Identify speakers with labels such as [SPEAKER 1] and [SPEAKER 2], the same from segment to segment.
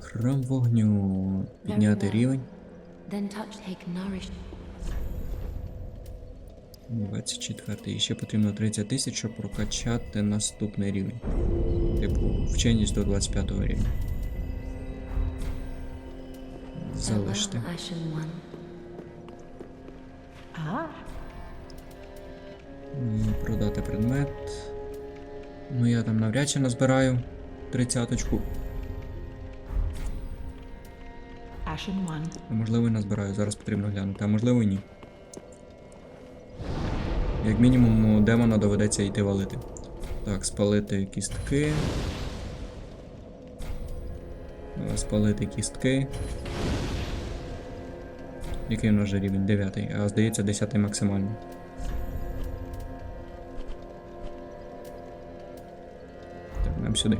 [SPEAKER 1] Храм вогню. Підняти рівень. 24. І ще потрібно 30 тисяч, щоб прокачати наступний рівень. Типу, вченість до 25 рівня. Залиште. Ну, продати предмет. Ну я там навряд чи назбираю 30-ку. Можливо, і назбираю, зараз потрібно глянути, а можливо і ні. Як мінімум, демона доведеться йти валити. Так, спалити кістки. Е, спалити кістки. Який у нас же рівень? 9. А здається 10 максимально. Так, нам сюди.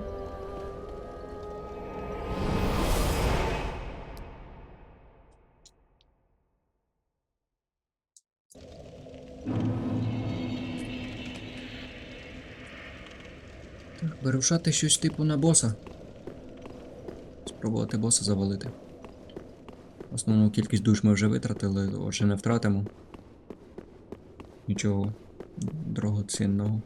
[SPEAKER 1] Так, вирушати щось типу на боса. Спробувати боса завалити. Основну кількість душ ми вже витратили, отже не втратимо. Нічого дорогоцінного.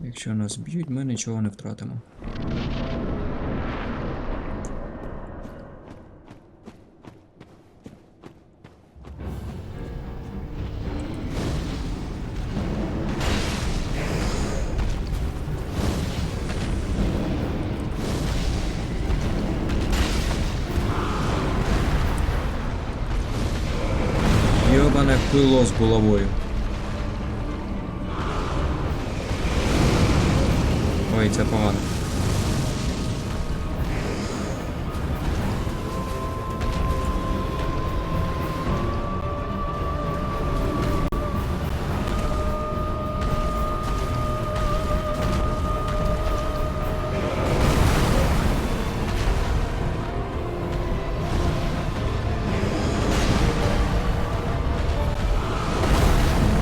[SPEAKER 1] Якщо нас б'ють, ми нічого не втратимо. Йобане пыло с головой. Ой, тебя погано.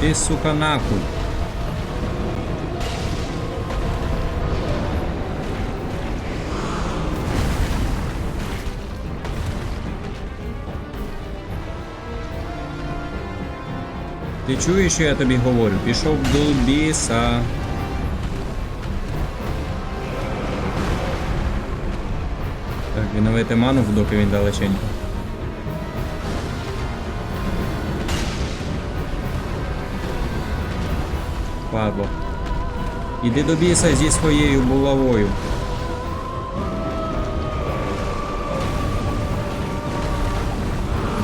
[SPEAKER 1] Ти, сука, нахуй. Ти чуєш, що я тобі говорю? Пішов до біса. Так, відновити ману, доки він далеченько. Падло. Іди до біса зі своєю булавою.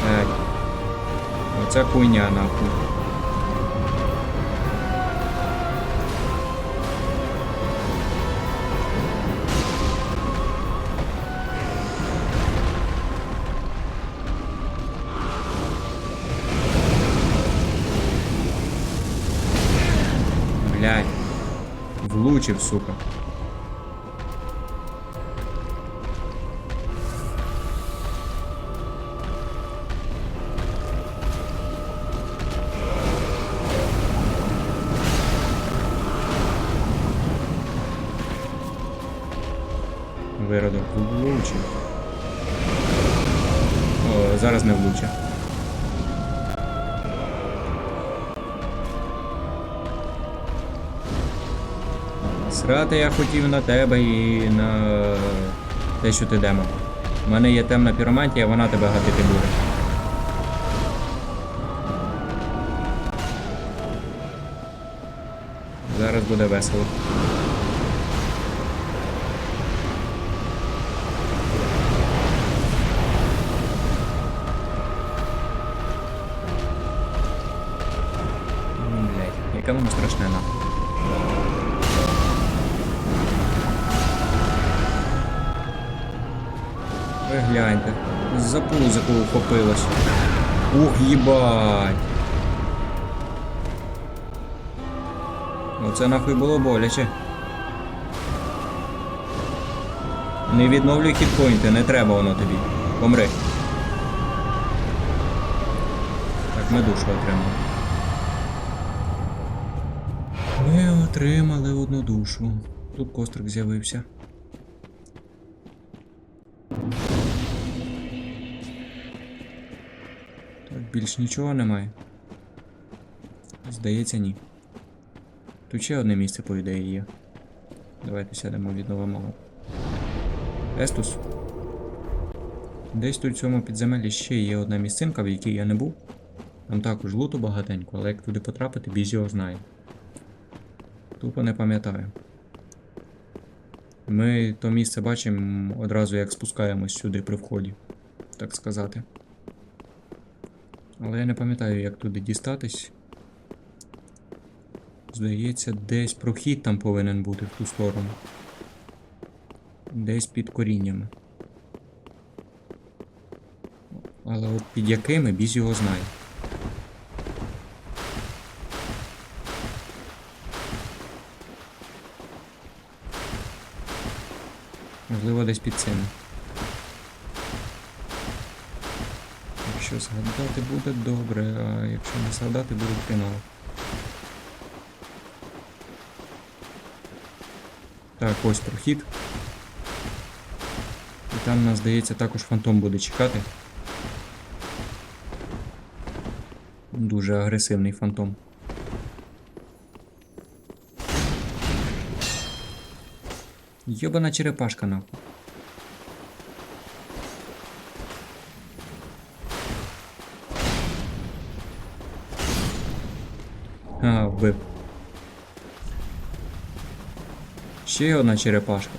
[SPEAKER 1] Так. Оця хуйня нахуй. Влучив, сука. Виродок влучив. О, зараз не влучив. Срати я хотів на тебе і на те, що ти демон. У мене є темна піромантія, вона тебе гатити буде. Зараз буде весело. Блять, яке воно страшне нахуй. Ви гляньте, за пузику ухопилась. Ух, їбать. Оце нахуй було боляче. Не відновлюй хітпойнти, не треба воно тобі. Помри. Так, ми душу отримали. Ми отримали одну душу. Тут кострик з'явився. Більш нічого немає. Здається, ні. Тут ще одне місце, по ідеї, є. Давайте сядемо відновимо. його. Естус. Десь тут в цьому підземеллі ще є одна місцинка, в якій я не був. Там також луту багатенько, але як туди потрапити, біз його знає. Тупо не пам'ятаю. Ми то місце бачимо одразу, як спускаємось сюди при вході, так сказати. Але я не пам'ятаю, як туди дістатись. Здається, десь прохід там повинен бути в ту сторону. Десь під коріннями. Але от під якими біз його знає. Можливо, десь під цим. Якщо згадати буде добре, а якщо не згадати буде хреново. Так, ось прохід. І там нас, здається, також фантом буде чекати. Дуже агресивний фантом. Йобана черепашка нахуй. А, вбив. Ще одна черепашка.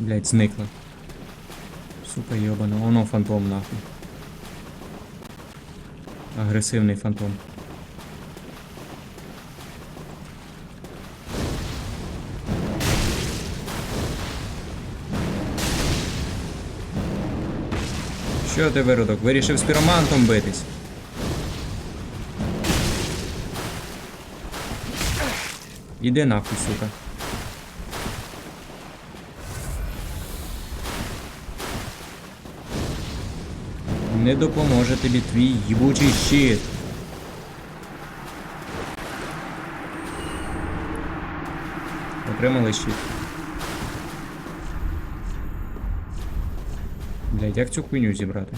[SPEAKER 1] Блять, зникла. Сука йобана, воно фантом нахуй. Агресивний фантом. Що ти виродок? Вирішив з піромантом битись? Іди нахуй, сука. Не допоможе тобі твій їбучий щит. Отримали щит. Блять, як цю хуйню зібрати?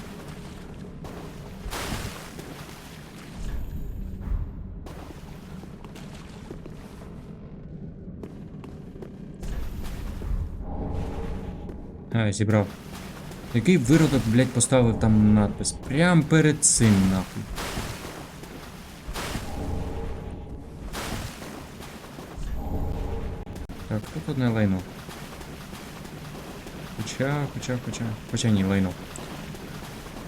[SPEAKER 1] А, зібрав. Який виродок, блять, поставив там надпис? Прям перед цим нахуй. Так, тут одне лайно. Хоча, хоча, хоча. Хоча ні, лайно.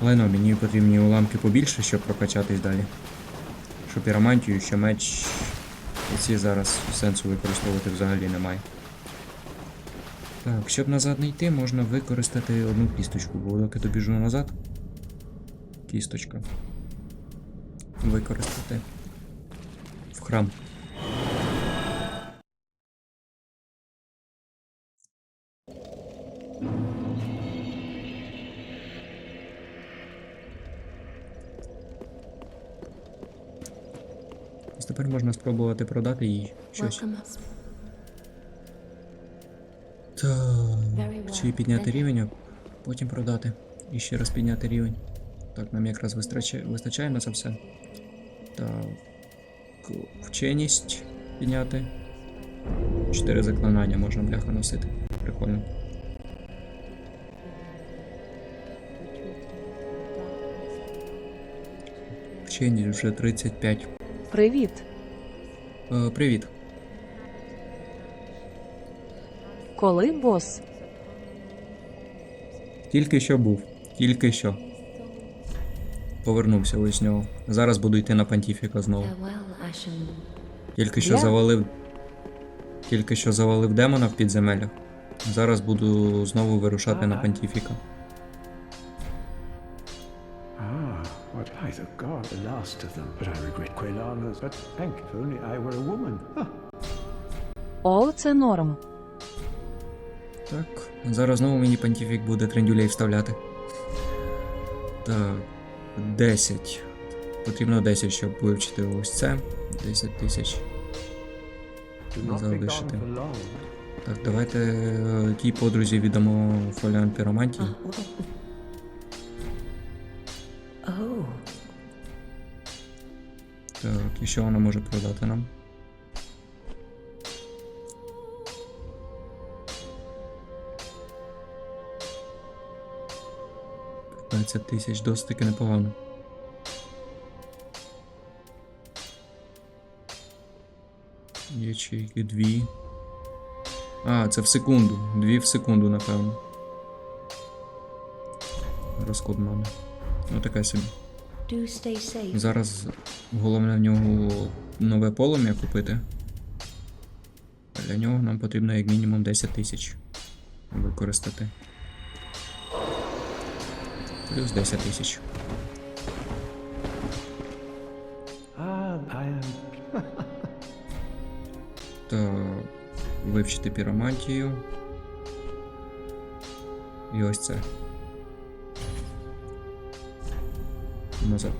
[SPEAKER 1] Лайно, мені потрібні уламки побільше, щоб прокачатись далі. Що піромантію, що меч. І ці зараз сенсу використовувати взагалі немає. Так, щоб назад не йти, можна використати одну кісточку, бо доки добіжу назад. Кісточка. Використати. В храм. Тепер можна спробувати продати їй щось. Так, чи підняти рівень, а потім продати. І ще раз підняти рівень. Так, нам якраз вистачає, вистачає на це все. Так. Вченість підняти. Чотири заклинання можна бляха носити. Прикольно. Вченість вже 35.
[SPEAKER 2] Привіт.
[SPEAKER 1] Е, привіт.
[SPEAKER 2] Коли бос?
[SPEAKER 1] Тільки що був. Тільки що. Повернувся ось нього. Зараз буду йти на Пантіфіка знову. Тільки що завалив. Тільки що завалив демона в підземеллях. Зараз буду знову вирушати на Пантіфіка.
[SPEAKER 3] What by the god, the last of them. But I regret Quelana's. But thank if only I were a woman. Huh.
[SPEAKER 2] О, це норм.
[SPEAKER 1] Так, Зараз знову мені понтифік буде трендюлей вставляти. Так, 10. Потрібно 10, щоб вивчити ось це. 10 тисяч. Залишити. Так, давайте е, тій подрузі віддамо фоліан піромантії. І що вона може продати нам? Тисяч, досить таки непогано. Ячейки дві. А, це в секунду. Дві в секунду, напевно. Розклад мене. Ну така собі.
[SPEAKER 4] Do stay safe.
[SPEAKER 1] Зараз головне в нього нове полум'я купити. Для нього нам потрібно як мінімум 10 тисяч використати. Плюс 10 тисяч. Та вивчити піромантію. І ось це.
[SPEAKER 3] It?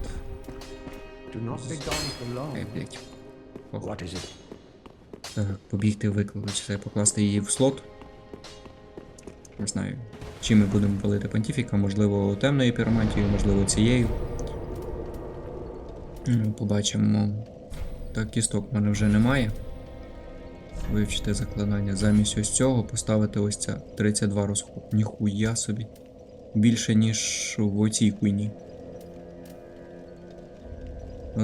[SPEAKER 1] Так, побігти викликати це, покласти її в слот. Не знаю, чим ми будемо палити понтифіка, можливо, темною піромантією, можливо, цією. Побачимо. Так, кісток в мене вже немає. Вивчити заклинання. Замість ось цього поставити ось це 32 розход. Ніхуя собі. Більше, ніж в оцій хуйні.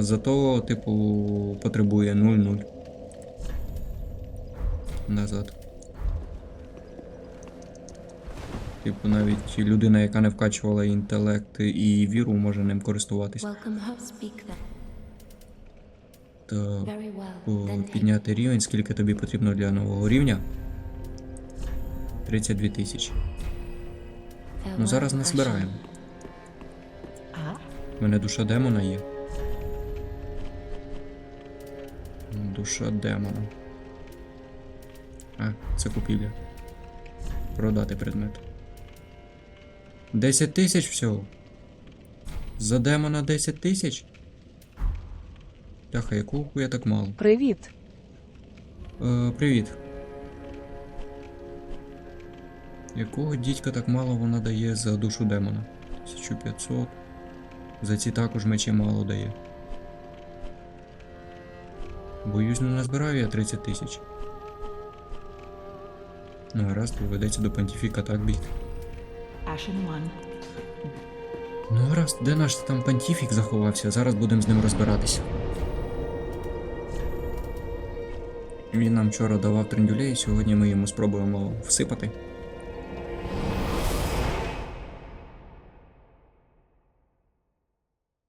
[SPEAKER 1] Зато, типу, потребує 0-0 назад. Типу, навіть людина, яка не вкачувала інтелект і віру, може ним користуватись.
[SPEAKER 4] Welcome home, speak that.
[SPEAKER 1] Та
[SPEAKER 4] Very well.
[SPEAKER 1] по-
[SPEAKER 4] Then take
[SPEAKER 1] підняти рівень, скільки тобі потрібно для нового рівня? 32 тисячі. Ну зараз не збираємо. У мене душа демона є. Душа демона. А, це купівля. Продати предмет. 10 тисяч всього. За демона 10 тисяч? Тяха, якого хуя так мало?
[SPEAKER 2] Привіт.
[SPEAKER 1] Е, привіт. Якого дідька так мало вона дає за душу демона? 1500. За ці також мечі мало дає. Боюсь, не назбираю я 30 тисяч. Ну, гаразд, доведеться до понтифіка так бігти. Ну, гаразд, де наш там понтифік заховався? Зараз будемо з ним розбиратися. Він нам вчора давав трендюлей, сьогодні ми йому спробуємо всипати.